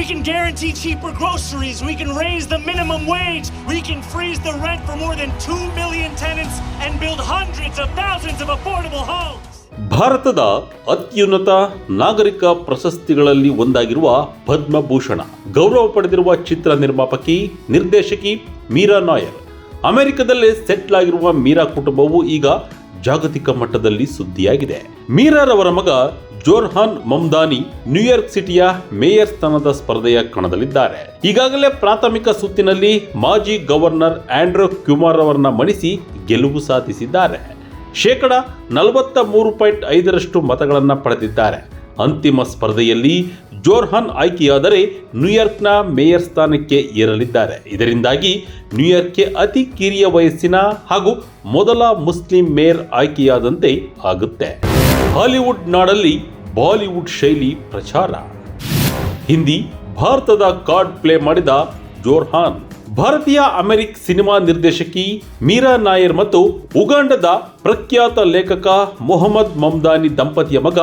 We can guarantee cheaper groceries. We can raise the minimum wage. We can freeze the rent for more than 2 million tenants and build hundreds of thousands of affordable homes. ಭಾರತದ ಅತ್ಯುನ್ನತ ನಾಗರಿಕ ಪ್ರಶಸ್ತಿಗಳಲ್ಲಿ ಒಂದಾಗಿರುವ ಪದ್ಮಭೂಷಣ ಗೌರವ ಪಡೆದಿರುವ ಚಿತ್ರ ನಿರ್ಮಾಪಕಿ ನಿರ್ದೇಶಕಿ Meera Nair ಅಮೆರಿಕದಲ್ಲೇ settle ಆಗಿರುವ ಮೀರಾ ಕುಟುಂಬವು ಈಗ ಜಾಗತಿಕ ಮಟ್ಟದಲ್ಲಿ ಸುದ್ದಿಯಾಗಿದೆ ಮೀರಾರವರ ಮಗ ಜೋರ್ಹಾನ್ ಮಮ್ದಾನಿ ನ್ಯೂಯಾರ್ಕ್ ಸಿಟಿಯ ಮೇಯರ್ ಸ್ಥಾನದ ಸ್ಪರ್ಧೆಯ ಕಣದಲ್ಲಿದ್ದಾರೆ. ಈಗಾಗಲೇ ಪ್ರಾಥಮಿಕ ಸುತ್ತಿನಲ್ಲಿ ಮಾಜಿ ಗವರ್ನರ್ ಆಂಡ್ರೋ ಕ್ಯುಮಾರ್ ಅವರನ್ನ ಮಣಿಸಿ ಗೆಲುವು ಸಾಧಿಸಿದ್ದಾರೆ. ಶೇಕಡ ನಲವತ್ತ ಮೂರು ಪಾಯಿಂಟ್ ಐದರಷ್ಟು ಮತಗಳನ್ನು ಪಡೆದಿದ್ದಾರೆ. ಅಂತಿಮ ಸ್ಪರ್ಧೆಯಲ್ಲಿ ಜೋರ್ಹಾನ್ ಆಯ್ಕೆಯಾದರೆ ನ್ಯೂಯಾರ್ಕ್ನ ಮೇಯರ್ ಸ್ಥಾನಕ್ಕೆ ಏರಲಿದ್ದಾರೆ. ಇದರಿಂದಾಗಿ ನ್ಯೂಯಾರ್ಕ್ಗೆ ಅತಿ ಕಿರಿಯ ವಯಸ್ಸಿನ ಹಾಗೂ ಮೊದಲ ಮುಸ್ಲಿಂ ಮೇಯರ್ ಆಯ್ಕೆಯಾದಂತೆ ಆಗುತ್ತೆ. ಹಾಲಿವುಡ್ ನಾಡಲ್ಲಿ ಬಾಲಿವುಡ್ ಶೈಲಿ ಪ್ರಚಾರ. ಹಿಂದಿ, ಭಾರತದ ಕಾರ್ಡ್ ಪ್ಲೇ ಮಾಡಿದ ಜೋರ್ಹಾನ್. ಭಾರತೀಯ ಅಮೆರಿಕ್ ಸಿನಿಮಾ ನಿರ್ದೇಶಕಿ ಮೀರಾ ನಾಯರ್ ಮತ್ತು ಉಗಾಂಡದ ಪ್ರಖ್ಯಾತ ಲೇಖಕ ಮೊಹಮ್ಮದ್ ಮಮ್ದಾನಿ ದಂಪತಿಯ ಮಗ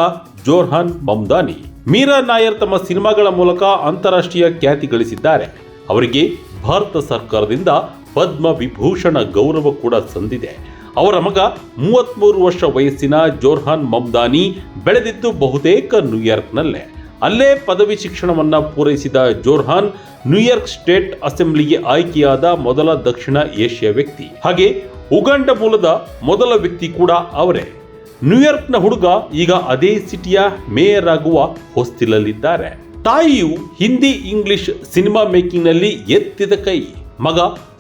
ಜೋರ್ಹಾನ್ ಮಮ್ದಾನಿ. ಮೀರಾ ನಾಯರ್ ತಮ್ಮ ಸಿನಿಮಾಗಳ ಮೂಲಕ ಅಂತಾರಾಷ್ಟ್ರೀಯ ಖ್ಯಾತಿ ಗಳಿಸಿದ್ದಾರೆ. ಅವರಿಗೆ ಭಾರತ ಸರ್ಕಾರದಿಂದ ಪದ್ಮ ವಿಭೂಷಣ ಗೌರವ ಕೂಡ ಸಂದಿದೆ. ಅವರ ಮಗ ಮೂವತ್ಮೂರು ವರ್ಷ ವಯಸ್ಸಿನ ಜೋರ್ಹಾನ್ ಮಮ್ದಾನಿ ಬೆಳೆದಿದ್ದು ಬಹುತೇಕ ನ್ಯೂಯಾರ್ಕ್ನಲ್ಲೇ ಅಲ್ಲೇ ಪದವಿ ಶಿಕ್ಷಣವನ್ನು ಪೂರೈಸಿದ ಜೋರ್ಹಾನ್ ನ್ಯೂಯಾರ್ಕ್ ಸ್ಟೇಟ್ ಅಸೆಂಬ್ಲಿಗೆ ಆಯ್ಕೆಯಾದ ಮೊದಲ ದಕ್ಷಿಣ ಏಷ್ಯಾ ವ್ಯಕ್ತಿ. ಹಾಗೆ ಉಗಾಂಡ ಮೂಲದ ಮೊದಲ ವ್ಯಕ್ತಿ ಕೂಡ ಅವರೇ. ನ್ಯೂಯಾರ್ಕ್ನ ಹುಡುಗ ಈಗ ಅದೇ ಸಿಟಿಯ ಮೇಯರ್ ಆಗುವ ಹೊಸ್ತಿಲಲ್ಲಿದ್ದಾರೆ. ತಾಯಿಯು ಹಿಂದಿ ಇಂಗ್ಲಿಷ್ ಸಿನಿಮಾ ಮೇಕಿಂಗ್ನಲ್ಲಿ ಎತ್ತಿದ ಕೈ. ಮಗ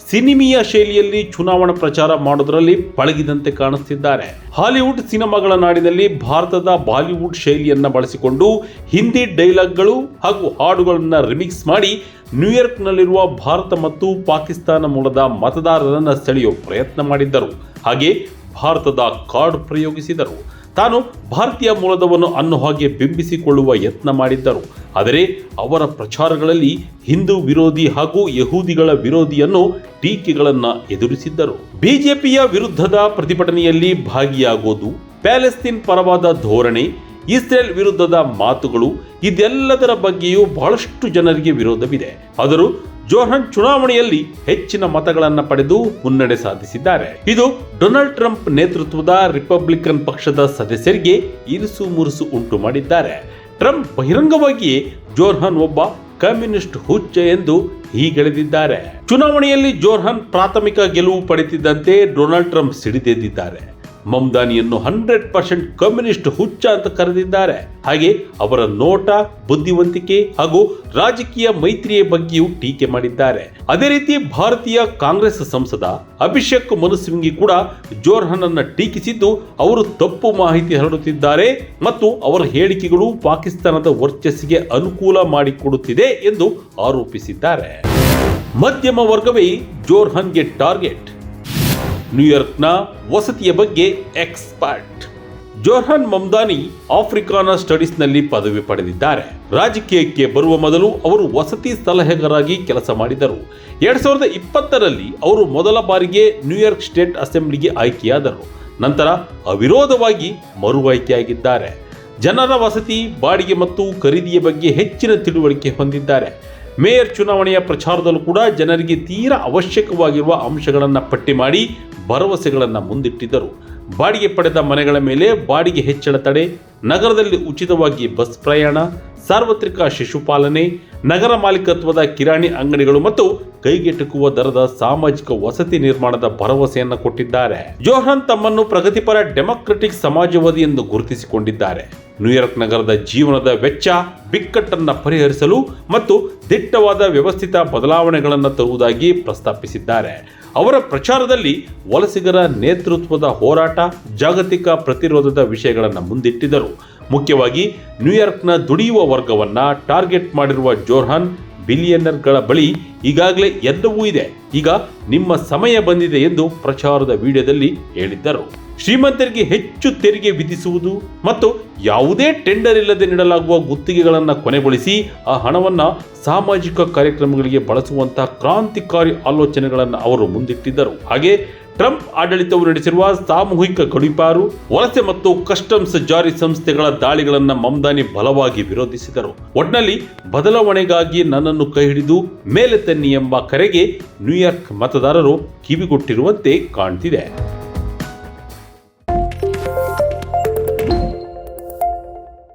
ಸಿನಿಮೀಯ ಶೈಲಿಯಲ್ಲಿ ಚುನಾವಣಾ ಪ್ರಚಾರ ಮಾಡೋದರಲ್ಲಿ ಪಳಗಿದಂತೆ ಕಾಣಿಸ್ತಿದ್ದಾರೆ. ಹಾಲಿವುಡ್ ಸಿನಿಮಾಗಳ ನಾಡಿನಲ್ಲಿ ಭಾರತದ ಬಾಲಿವುಡ್ ಶೈಲಿಯನ್ನ ಬಳಸಿಕೊಂಡು ಹಿಂದಿ ಡೈಲಾಗ್ಗಳು ಹಾಗೂ ಹಾಡುಗಳನ್ನ ರಿಮಿಕ್ಸ್ ಮಾಡಿ ನ್ಯೂಯಾರ್ಕ್ನಲ್ಲಿರುವ ಭಾರತ ಮತ್ತು ಪಾಕಿಸ್ತಾನ ಮೂಲದ ಮತದಾರರನ್ನ ಸೆಳೆಯುವ ಪ್ರಯತ್ನ ಮಾಡಿದ್ದರು. ಹಾಗೆ ಭಾರತದ ಕಾರ್ಡ್ ಪ್ರಯೋಗಿಸಿದರು. ತಾನು ಭಾರತೀಯ ಮೂಲದವನು ಅನ್ನೋ ಹಾಗೆ ಬಿಂಬಿಸಿಕೊಳ್ಳುವ ಯತ್ನ ಮಾಡಿದ್ದರು. ಆದರೆ ಅವರ ಪ್ರಚಾರಗಳಲ್ಲಿ ಹಿಂದೂ ವಿರೋಧಿ ಹಾಗೂ ಯಹೂದಿಗಳ ವಿರೋಧಿಯನ್ನು ಟೀಕೆಗಳನ್ನು ಎದುರಿಸಿದ್ದರು. ಬಿಜೆಪಿಯ ವಿರುದ್ಧದ ಪ್ರತಿಭಟನೆಯಲ್ಲಿ ಭಾಗಿಯಾಗೋದು, ಪ್ಯಾಲೆಸ್ತೀನ್ ಪರವಾದ ಧೋರಣೆ, ಇಸ್ರೇಲ್ ವಿರುದ್ಧದ ಮಾತುಗಳು, ಇದೆಲ್ಲದರ ಬಗ್ಗೆಯೂ ಬಹಳಷ್ಟು ಜನರಿಗೆ ವಿರೋಧವಿದೆ. ಆದರೂ ಜೋಹನ್ ಚುನಾವಣೆಯಲ್ಲಿ ಹೆಚ್ಚಿನ ಮತಗಳನ್ನು ಪಡೆದು ಮುನ್ನಡೆ ಸಾಧಿಸಿದ್ದಾರೆ. ಇದು ಡೊನಾಲ್ಡ್ ಟ್ರಂಪ್ ನೇತೃತ್ವದ ರಿಪಬ್ಲಿಕನ್ ಪಕ್ಷದ ಸದಸ್ಯರಿಗೆ ಇರಿಸು ಮುರುಸು ಉಂಟು ಮಾಡಿದ್ದಾರೆ. ಟ್ರಂಪ್ ಬಹಿರಂಗವಾಗಿಯೇ ಜೋರ್ಹನ್ ಒಬ್ಬ ಕಮ್ಯುನಿಸ್ಟ್ ಹುಚ್ಚ ಎಂದು ಹೀಗೆಳೆದಿದ್ದಾರೆ. ಚುನಾವಣೆಯಲ್ಲಿ ಜೋರ್ಹನ್ ಪ್ರಾಥಮಿಕ ಗೆಲುವು ಪಡೆದಿದ್ದಂತೆ ಡೊನಾಲ್ಡ್ ಟ್ರಂಪ್ ಸಿಡಿದೆದ್ದಿದ್ದಾರೆ. ಮಮ್ದಾನಿಯನ್ನು ಹಂಡ್ರೆಡ್ ಪರ್ಸೆಂಟ್ ಕಮ್ಯುನಿಸ್ಟ್ ಹುಚ್ಚ ಅಂತ ಕರೆದಿದ್ದಾರೆ. ಹಾಗೆ ಅವರ ನೋಟ, ಬುದ್ಧಿವಂತಿಕೆ ಹಾಗೂ ರಾಜಕೀಯ ಮೈತ್ರಿಯ ಬಗ್ಗೆಯೂ ಟೀಕೆ ಮಾಡಿದ್ದಾರೆ. ಅದೇ ರೀತಿ ಭಾರತೀಯ ಕಾಂಗ್ರೆಸ್ ಸಂಸದ ಅಭಿಷೇಕ್ ಮನುಸಿಂಗಿ ಕೂಡ ಜೋರ್ಹನ್ ಟೀಕಿಸಿದ್ದು ಅವರು ತಪ್ಪು ಮಾಹಿತಿ ಹರಡುತ್ತಿದ್ದಾರೆ ಮತ್ತು ಅವರ ಹೇಳಿಕೆಗಳು ಪಾಕಿಸ್ತಾನದ ವರ್ಚಸ್ಸಿಗೆ ಅನುಕೂಲ ಮಾಡಿಕೊಡುತ್ತಿದೆ ಎಂದು ಆರೋಪಿಸಿದ್ದಾರೆ. ಮಧ್ಯಮ ವರ್ಗವೇ ಜೋರ್ಹನ್ಗೆ ಟಾರ್ಗೆಟ್. ನ್ಯೂಯಾರ್ಕ್ನ ವಸತಿಯ ಬಗ್ಗೆ ಎಕ್ಸ್ಪರ್ಟ್. ಜೋರ್ಹನ್ ಮಮ್ದಾನಿ ಆಫ್ರಿಕಾನ ಸ್ಟಡೀಸ್ನಲ್ಲಿ ಪದವಿ ಪಡೆದಿದ್ದಾರೆ. ರಾಜಕೀಯಕ್ಕೆ ಬರುವ ಮೊದಲು ಅವರು ವಸತಿ ಸಲಹೆಗಾರಾಗಿ ಕೆಲಸ ಮಾಡಿದರು. ಎರಡ್ ಸಾವಿರದ ಇಪ್ಪತ್ತರಲ್ಲಿ ಅವರು ಮೊದಲ ಬಾರಿಗೆ ನ್ಯೂಯಾರ್ಕ್ ಸ್ಟೇಟ್ ಅಸೆಂಬ್ಲಿಗೆ ಆಯ್ಕೆಯಾದರು. ನಂತರ ಅವಿರೋಧವಾಗಿ ಮರು ಆಯ್ಕೆಯಾಗಿದ್ದಾರೆ ಜನರ ವಸತಿ, ಬಾಡಿಗೆ ಮತ್ತು ಖರೀದಿಯ ಬಗ್ಗೆ ಹೆಚ್ಚಿನ ತಿಳುವಳಿಕೆ ಹೊಂದಿದ್ದಾರೆ. ಮೇಯರ್ ಚುನಾವಣೆಯ ಪ್ರಚಾರದಲ್ಲೂ ಕೂಡ ಜನರಿಗೆ ತೀರಾ ಅವಶ್ಯಕವಾಗಿರುವ ಅಂಶಗಳನ್ನು ಪಟ್ಟಿ ಮಾಡಿ ಭರವಸೆಗಳನ್ನು ಮುಂದಿಟ್ಟಿದ್ದರು. ಬಾಡಿಗೆ ಪಡೆದ ಮನೆಗಳ ಮೇಲೆ ಬಾಡಿಗೆ ಹೆಚ್ಚಳ ತಡೆ, ನಗರದಲ್ಲಿ ಉಚಿತವಾಗಿ ಬಸ್ ಪ್ರಯಾಣ, ಸಾರ್ವತ್ರಿಕ ಶಿಶುಪಾಲನೆ ನಗರ ಮಾಲೀಕತ್ವದ ಕಿರಾಣಿ ಅಂಗಡಿಗಳು ಮತ್ತು ಕೈಗೆಟುಕುವ ದರದ ಸಾಮಾಜಿಕ ವಸತಿ ನಿರ್ಮಾಣದ ಭರವಸೆಯನ್ನು ಕೊಟ್ಟಿದ್ದಾರೆ. ಜೋಹನ್ ತಮ್ಮನ್ನು ಪ್ರಗತಿಪರ ಡೆಮಾಕ್ರೆಟಿಕ್ ಸಮಾಜವಾದಿ ಎಂದು ಗುರುತಿಸಿಕೊಂಡಿದ್ದಾರೆ. ನ್ಯೂಯಾರ್ಕ್ ನಗರದ ಜೀವನದ ವೆಚ್ಚ ಬಿಕ್ಕಟ್ಟನ್ನು ಪರಿಹರಿಸಲು ಮತ್ತು ದಿಟ್ಟವಾದ ವ್ಯವಸ್ಥಿತ ಬದಲಾವಣೆಗಳನ್ನು ತರುವುದಾಗಿ ಪ್ರಸ್ತಾಪಿಸಿದ್ದಾರೆ. ಅವರ ಪ್ರಚಾರದಲ್ಲಿ ವಲಸಿಗರ ನೇತೃತ್ವದ ಹೋರಾಟ ಜಾಗತಿಕ ಪ್ರತಿರೋಧದ ವಿಷಯಗಳನ್ನು ಮುಂದಿಟ್ಟಿದ್ದರು. ಮುಖ್ಯವಾಗಿ ನ್ಯೂಯಾರ್ಕ್ನ ದುಡಿಯುವ ವರ್ಗವನ್ನು ಟಾರ್ಗೆಟ್ ಮಾಡಿರುವ ಜೋರ್ಹನ್ ಬಿಲಿಯನರ್ಗಳ ಬಳಿ ಈಗಾಗಲೇ ಎಲ್ಲವೂ ಇದೆ. ಈಗ ನಿಮ್ಮ ಸಮಯ ಬಂದಿದೆ ಎಂದು ಪ್ರಚಾರದ ವಿಡಿಯೋದಲ್ಲಿ ಹೇಳಿದ್ದರು. ಶ್ರೀಮಂತರಿಗೆ ಹೆಚ್ಚು ತೆರಿಗೆ ವಿಧಿಸುವುದು ಮತ್ತು ಯಾವುದೇ ಟೆಂಡರ್ ಇಲ್ಲದೆ ನೀಡಲಾಗುವ ಗುತ್ತಿಗೆಗಳನ್ನು ಕೊನೆಗೊಳಿಸಿ ಆ ಹಣವನ್ನು ಸಾಮಾಜಿಕ ಕಾರ್ಯಕ್ರಮಗಳಿಗೆ ಬಳಸುವಂತಹ ಕ್ರಾಂತಿಕಾರಿ ಆಲೋಚನೆಗಳನ್ನು ಅವರು ಮುಂದಿಟ್ಟಿದ್ದರು. ಹಾಗೆ ಟ್ರಂಪ್ ಆಡಳಿತವು ನಡೆಸಿರುವ ಸಾಮೂಹಿಕ ಗಡಿಪಾರು ವಲಸೆ ಮತ್ತು ಕಸ್ಟಮ್ಸ್ ಜಾರಿ ಸಂಸ್ಥೆಗಳ ದಾಳಿಗಳನ್ನು ಮಮ್ದಾನಿ ಬಲವಾಗಿ ವಿರೋಧಿಸಿದರು. ಒಟ್ನಲ್ಲಿ ಬದಲಾವಣೆಗಾಗಿ ನನ್ನನ್ನು ಕೈ ಹಿಡಿದು ಮೇಲೆ ತನ್ನಿ ಎಂಬ ಕರೆಗೆ ನ್ಯೂಯಾರ್ಕ್ ಮತದಾರರು ಕಿವಿಗೊಟ್ಟಿರುವಂತೆ ಕಾಣ್ತಿದೆ.